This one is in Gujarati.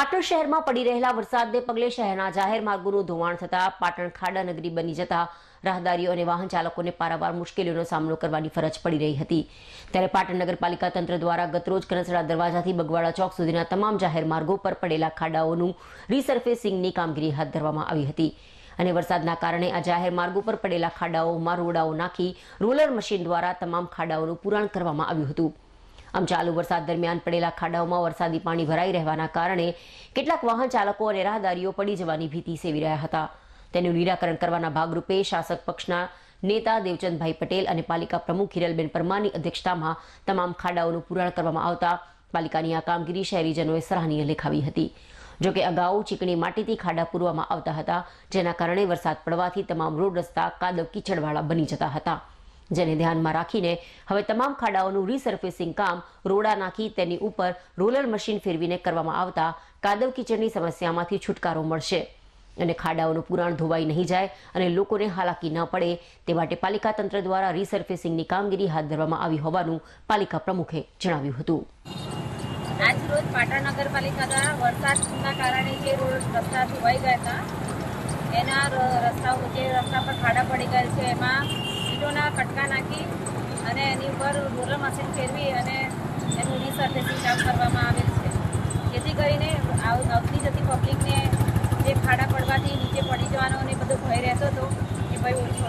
પાટણ શહેરમાં પડી રહેલા વરસાદને પગલે શહેરના જાહેર માર્ગોનું ધોવાણ થતા પાટણ ખાડા નગરી બની જતા રાહદારીઓ અને વાહન ચાલકોને પારાવાર મુશ્કેલીઓનો સામનો કરવાની ફરજ પડી રહી હતી. ત્યારે પાટણ નગરપાલિકા તંત્ર દ્વારા ગતરોજ કનસડા દરવાજાથી બગવાડા ચોક સુધીના તમામ જાહેર માર્ગો પર પડેલા ખાડાઓનું રીસર્ફેસિંગની કામગીરી હાથ ધરવામાં આવી હતી. અને વરસાદના કારણે આ જાહેર માર્ગો પર પડેલા ખાડાઓમાં રોડાઓ નાખી રોલર મશીન દ્વારા તમામ ખાડાઓનું પુરાણ કરવામાં આવ્યું હતું. આમ ચાલુ વરસાદ દરમિયાન પડેલા ખાડાઓમાં વરસાદી પાણી ભરાઈ રહેવાના કારણે કેટલાક વાહન ચાલકો અને રાહદારીઓ પડી જવાની ભીતિ સેવી રહ્યા હતા. તેનું નિરાકરણ કરવાના ભાગરૂપે શાસક પક્ષના નેતા દેવચંદભાઈ પટેલ અને પાલિકા પ્રમુખ હિરલબેન પરમારની અધ્યક્ષતામાં તમામ ખાડાઓનું પુરાણ કરવામાં આવતા પાલિકાની આ કામગીરી શહેરીજનોએ સરાહનીય લેખાવી હતી. જોકે અગાઉ ચીકણી માટીથી ખાડા પૂરવામાં આવતા હતા, જેના કારણે વરસાદ પડવાથી તમામ રોડ રસ્તા કાદવ કીચડવાળા બની જતા હતા. જેને ધ્યાનમાં રાખીને હવે તમામ ખાડાઓનું રીસર્ફેસિંગ કામ રોડા નાખી તેની ઉપર રોલર મશીન ફેરવીને કરવામાં આવતા કાદવ કિચડની સમસ્યામાંથી છુટકારો મળશે. અને ખાડાઓનું પુરાણ ધોવાઈ નહીં જાય અને લોકોને હાલાકી ન પડે તે માટે પાલિકા તંત્ર દ્વારા રીસર્ફેસિંગની કામગીરી હાથ ધરવામાં આવી હોવાનું પાલિકા પ્રમુખે જણાવ્યું હતું. આજ રોજ પાટણ નગરપાલિકા દ્વારા વરસાદના કારણે જે રસ્તા ધોવાઈ ગયા હતા, એના રસ્તાઓ જે રસ્તા પર ખાડા પડી ગયેલ છે, એમાં ઈંટોના કટકા નાખી અને એની ઉપર રોલર મશીન ફેરવી અને એનું રિસર્ફેસિંગ કામ કરવામાં આવેલ છે. જેથી કરીને આવ- આવતી જતી પબ્લિકને જે ખાડા પડવાથી નીચે પડી જવાનો અને બધો ભય રહેતો હતો, એ ભય ઓછો